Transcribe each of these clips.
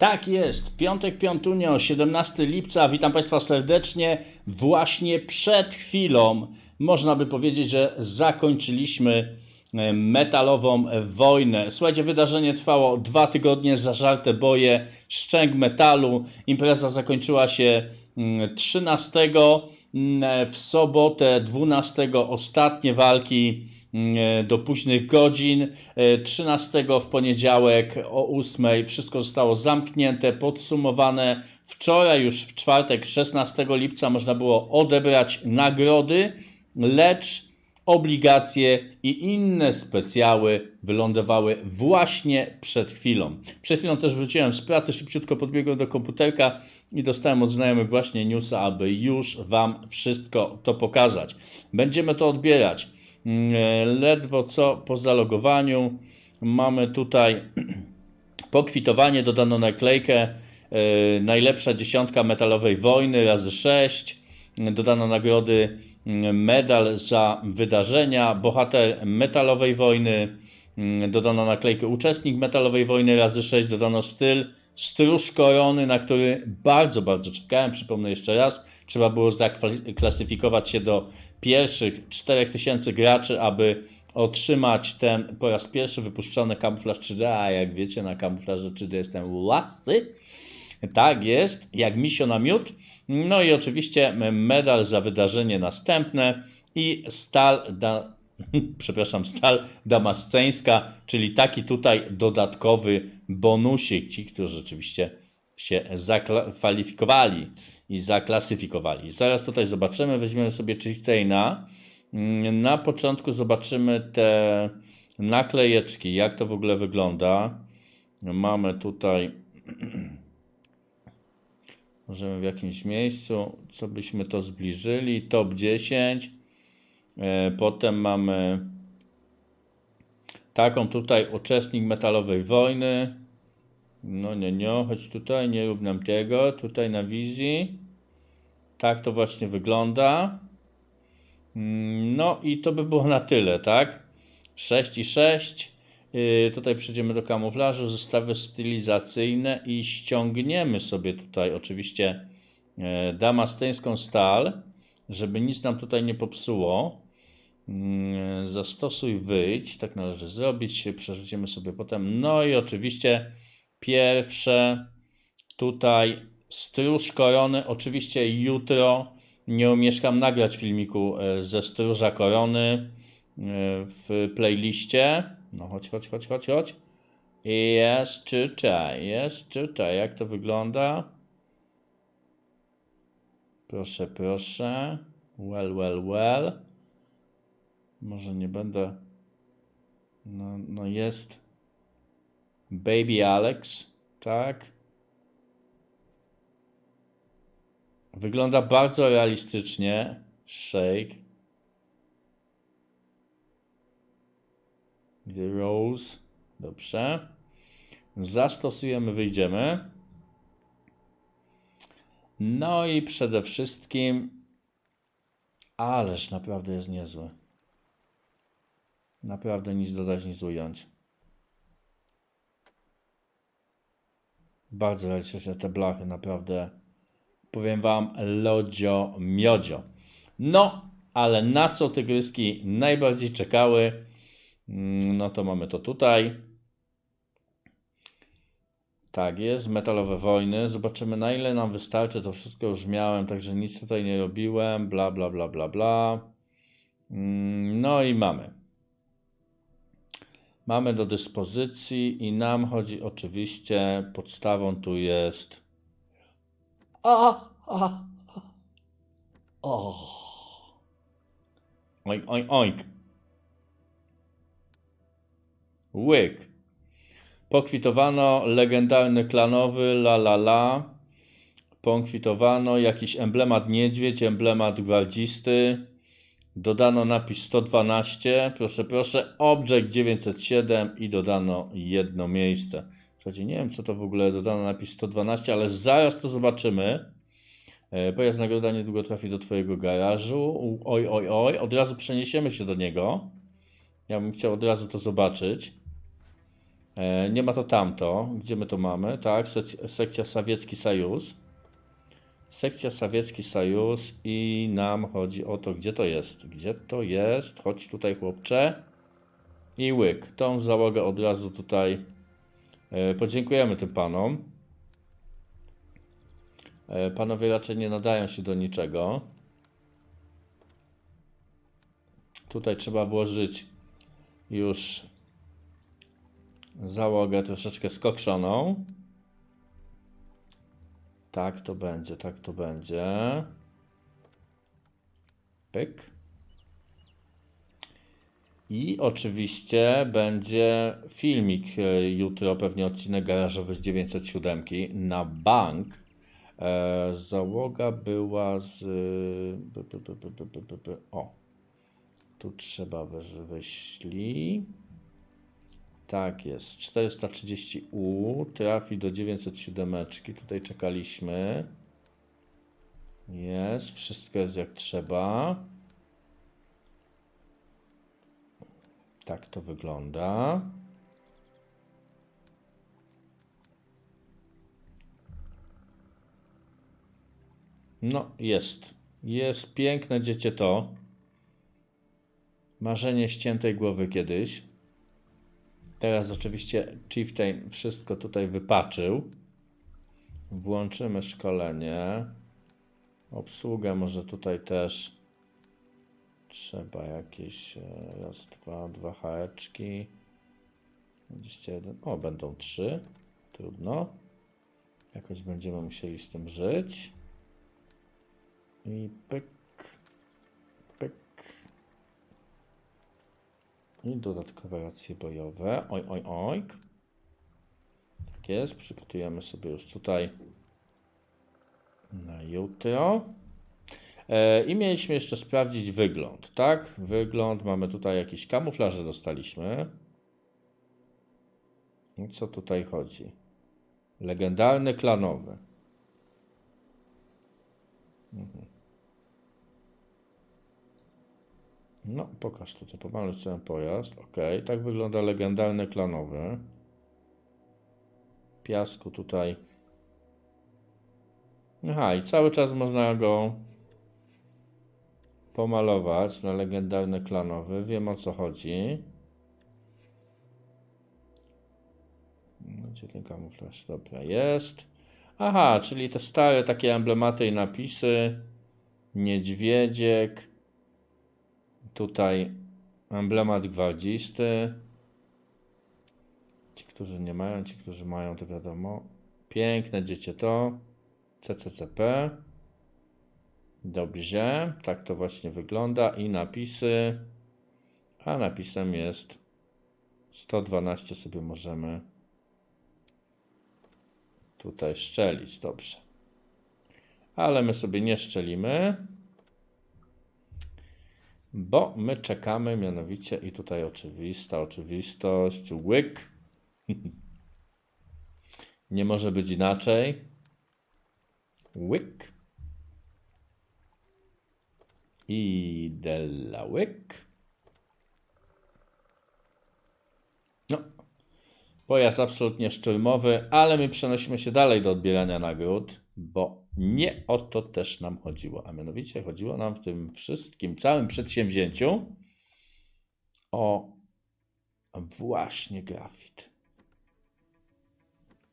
Tak jest, piątek, piątunio, 17 lipca. Witam Państwa serdecznie. Właśnie przed chwilą można by powiedzieć, że zakończyliśmy e, metalową wojnę. Słuchajcie, wydarzenie trwało dwa tygodnie, zażarte boje, szczęk metalu. Impreza zakończyła się mm, 13. mm, W sobotę 12 ostatnie walki mm, do późnych godzin. E, 13 w poniedziałek o 8 wszystko zostało zamknięte, podsumowane. Wczoraj już w czwartek 16 lipca można było odebrać nagrody, lecz obligacje i inne specjały wylądowały właśnie przed chwilą. Przed chwilą też wróciłem z pracy, szybciutko podbiegłem do komputerka i dostałem od znajomych właśnie newsa, aby już Wam wszystko to pokazać. Będziemy to odbierać. Mm, Ledwo co po zalogowaniu mamy tutaj pokwitowanie, dodano naklejkę yy, najlepsza dziesiątka metalowej wojny razy 6, dodano nagrody mm, medal za wydarzenia, bohater metalowej wojny, mm, dodano naklejkę uczestnik metalowej wojny razy 6, dodano styl stróż korony, na który bardzo, bardzo czekałem. Przypomnę jeszcze raz, trzeba było zaklasyfikować się do pierwszych 4000 graczy, aby otrzymać ten po raz pierwszy wypuszczony kamuflaż 3D, a jak wiecie na kamuflaże 3D jestem łasy. Tak jest, jak misio na miód. No i oczywiście medal za wydarzenie następne i stal, da, przepraszam, stal damasceńska, czyli taki tutaj dodatkowy bonusik. Ci, którzy rzeczywiście się zakwalifikowali i zaklasyfikowali. Zaraz tutaj zobaczymy, weźmiemy sobie Chicktaina. Na początku zobaczymy te naklejeczki, jak to w ogóle wygląda. Mamy tutaj Możemy w jakimś miejscu, co byśmy to zbliżyli, top 10. E, Potem mamy taką tutaj uczestnik metalowej wojny. No nie, nie, chodź tutaj, nie rób nam tego, tutaj na wizji. Tak to właśnie wygląda. Mm, No i to by było na tyle, tak? 6 i 6. Yy, tutaj przejdziemy do kamuflażu, zestawy stylizacyjne i ściągniemy sobie tutaj oczywiście e, damastyńską stal, żeby nic nam tutaj nie popsuło. Mm, Zastosuj, wyjdź, tak należy zrobić. Przerzucimy sobie potem. No i oczywiście pierwsze tutaj stróż korony. Oczywiście jutro nie omieszkam nagrać filmiku e, ze stróża korony e, w playliście. No chodź, chodź, chodź, chodź, chodź. Jest tutaj, jest tutaj. Jak to wygląda? Proszę, proszę. Well, well, well. Może nie będę. No, no jest. Baby Alex, tak. Wygląda bardzo realistycznie. Shake. The Rose. Dobrze. Zastosujemy, wyjdziemy. No i przede wszystkim. Ależ naprawdę jest niezły. Naprawdę nic dodać, nic ująć. Bardzo realistyczne te blachy, naprawdę. Powiem wam, lodzio miodzio. No, ale na co tygryski najbardziej czekały? Mm, No to mamy to tutaj. Tak jest, metalowe wojny. Zobaczymy na ile nam wystarczy. To wszystko już miałem, także nic tutaj nie robiłem. Bla, bla, bla, bla, bla. Mm, No i mamy. Mamy do dyspozycji i nam chodzi oczywiście, podstawą tu jest a, a, o. Oink, oink, oink. Łyk. Pokwitowano legendarny klanowy la la la. Pokwitowano jakiś emblemat niedźwiedź, emblemat gwardzisty. Dodano napis 112. Proszę, proszę. Object 907 i dodano jedno miejsce. Słuchajcie, nie wiem co to w ogóle dodano napis 112, ale zaraz to zobaczymy. E, Pojazd nagroda niedługo trafi do Twojego garażu. Oj, oj, oj. Od razu przeniesiemy się do niego. Ja bym chciał od razu to zobaczyć. E, nie ma to tamto. Gdzie my to mamy? Tak, sek- sekcja Sawiecki Sajus. Sekcja Sawiecki Sajus i nam chodzi o to, gdzie to jest. Gdzie to jest? Chodź tutaj, chłopcze. I łyk. Tą załogę od razu tutaj e, podziękujemy tym panom. E, panowie raczej nie nadają się do niczego. Tutaj trzeba włożyć już załogę troszeczkę skokszoną. Tak to będzie, tak to będzie. Pyk. I oczywiście będzie filmik e, jutro, pewnie odcinek garażowy z 907 na bank. E, załoga była z. by. O, tu trzeba wyślij. Tak jest. 430U trafi do 907. Tutaj czekaliśmy. Jest. Wszystko jest jak trzeba. Tak to wygląda. No, jest. Jest piękne dziecię to. Marzenie ściętej głowy kiedyś. Teraz oczywiście Chieftain wszystko tutaj wypaczył. Włączymy szkolenie. Obsługę może tutaj też trzeba jakieś e, raz, dwa, dwa haeczki. 21. O, będą trzy. Trudno. Jakoś będziemy musieli z tym żyć. I pyk. I dodatkowe racje bojowe. Oj, oj, oj. Tak jest. Przygotujemy sobie już tutaj na jutro. E, I mieliśmy jeszcze sprawdzić wygląd, tak? Wygląd, mamy tutaj jakieś kamuflaże dostaliśmy. I co tutaj chodzi? Legendarny klanowy. Mhm. No, pokaż tutaj, pomaluj cały pojazd. Ok, tak wygląda legendarny klanowy. Piasku tutaj. Aha, i cały czas można go pomalować na legendarny klanowy. Wiem o co chodzi. No, Gdzie ten kamuflaż? Dobra, jest. Aha, czyli te stare takie emblematy i napisy. Niedźwiedziek. Tutaj emblemat gwardzisty. Ci, którzy nie mają, ci, którzy mają, to wiadomo. Piękne dziecię to. CCCP. Dobrze, tak to właśnie wygląda. I napisy. A napisem jest 112 sobie możemy tutaj szczelić. Dobrze. Ale my sobie nie szczelimy. Bo my czekamy mianowicie i tutaj oczywista oczywistość. Łyk. Nie może być inaczej. Łyk. I della łyk. No. Pojazd absolutnie szturmowy, ale my przenosimy się dalej do odbierania nagród, bo nie o to też nam chodziło. A mianowicie chodziło nam w tym wszystkim, całym przedsięwzięciu o właśnie grafit.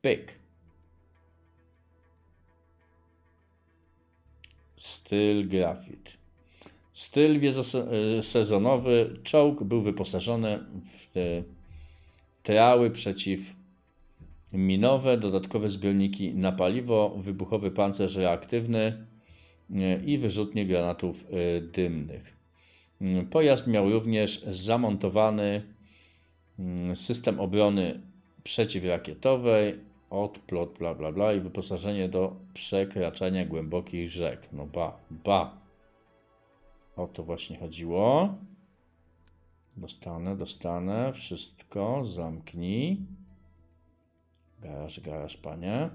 Pyk. Styl grafit. Styl wielosezonowy. Czołg był wyposażony w te trały przeciwminowe, dodatkowe zbiorniki na paliwo, wybuchowy pancerz reaktywny e, i wyrzutnie granatów e, dymnych. Mm, Pojazd miał również zamontowany mm, system obrony przeciwrakietowej, odplot, bla bla bla i wyposażenie do przekraczania głębokich rzek. No ba, ba. O to właśnie chodziło. Dostanę, dostanę. Wszystko. Zamknij. Garaż, garaż, panie.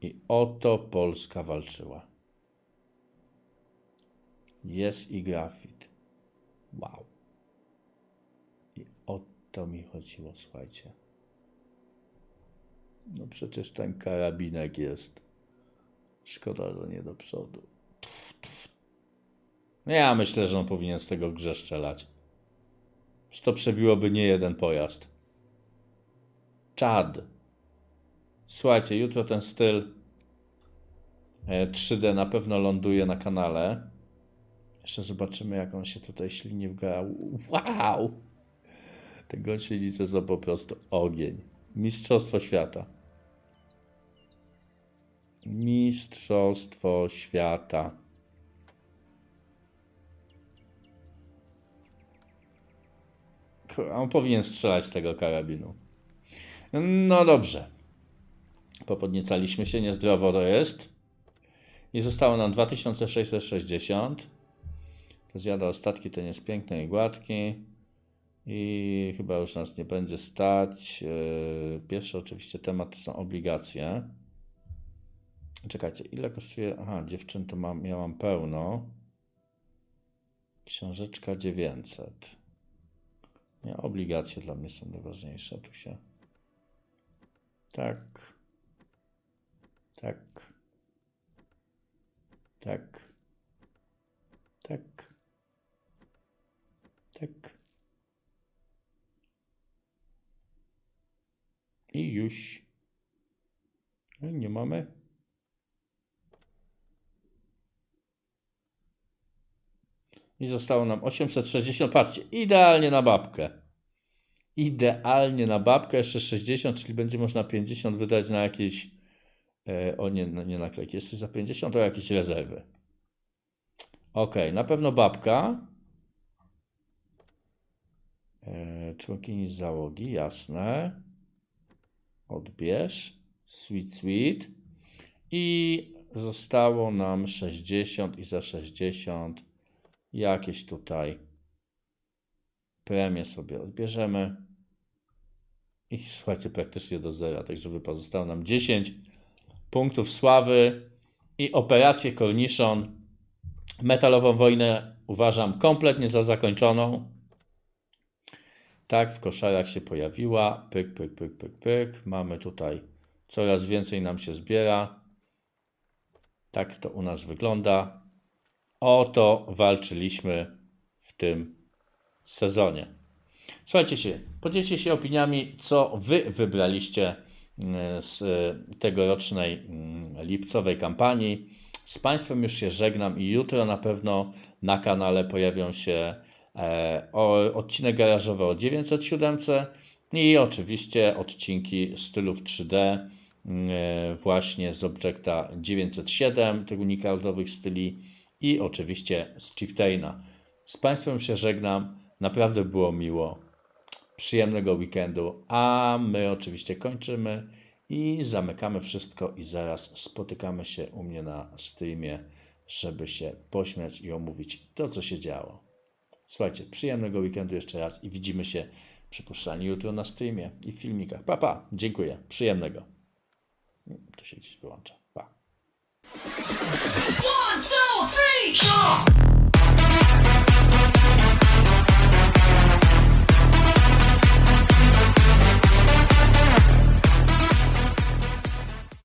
I oto Polska walczyła. Jest i grafit. Wow. I oto to mi chodziło, słuchajcie. No przecież ten karabinek jest. Szkoda, że nie do przodu. Ja myślę, że on powinien z tego grze strzelać. Że to przebiłoby nie jeden pojazd. Czad. Słuchajcie, jutro ten styl e, 3D na pewno ląduje na kanale. Jeszcze zobaczymy, jak on się tutaj ślini w grę. Wow! Te gąsienice są po prostu ogień. Mistrzostwo świata. Mistrzostwo świata. On powinien strzelać z tego karabinu. No dobrze. Popodniecaliśmy się, niezdrowo to jest. I zostało nam 2660. To zjada ostatki, ten jest piękny i gładki. I chyba już nas nie będzie stać. Yy, Pierwszy oczywiście temat to są obligacje. Czekajcie, ile kosztuje? Aha, dziewczyn to mam, ja mam pełno. Książeczka 900. Nie, obligacje dla mnie są najważniejsze. Tu się. Tak. Tak. Tak. Tak. Tak. I już. No nie mamy. I zostało nam 860. Patrzcie, idealnie na babkę. Idealnie na babkę, jeszcze 60, czyli będzie można 50 wydać na jakieś. E, o nie, no nie naklejki, jeszcze za 50 to jakieś rezerwy. Ok, na pewno babka. E, członkini załogi, jasne. Odbierz. Sweet, sweet. I zostało nam 60 i za 60 jakieś tutaj premie sobie odbierzemy. I słuchajcie, praktycznie do zera, także wypadło zostało nam 10 punktów sławy i operację Korniszon. Metalową wojnę uważam kompletnie za zakończoną. Tak, w koszarach się pojawiła. Pyk, pyk, pyk, pyk, pyk. Mamy tutaj coraz więcej nam się zbiera. Tak to u nas wygląda. O to walczyliśmy w tym sezonie. Słuchajcie się, podzielcie się opiniami, co wy wybraliście mm, z e, tegorocznej mm, lipcowej kampanii. Z Państwem już się żegnam i jutro na pewno na kanale pojawią się e, odcinek garażowy o 907 i oczywiście odcinki stylów 3D mm, e, właśnie z Objecta 907, tych unikaldowych styli i oczywiście z Chieftaina. Z Państwem się żegnam. Naprawdę było miło. Przyjemnego weekendu. A my oczywiście kończymy i zamykamy wszystko i zaraz spotykamy się u mnie na streamie, żeby się pośmiać i omówić to, co się działo. Słuchajcie, przyjemnego weekendu jeszcze raz i widzimy się przypuszczalnie jutro na streamie i w filmikach. Pa, pa. Dziękuję. Przyjemnego. Tu się gdzieś wyłącza. Pa. One, two, three!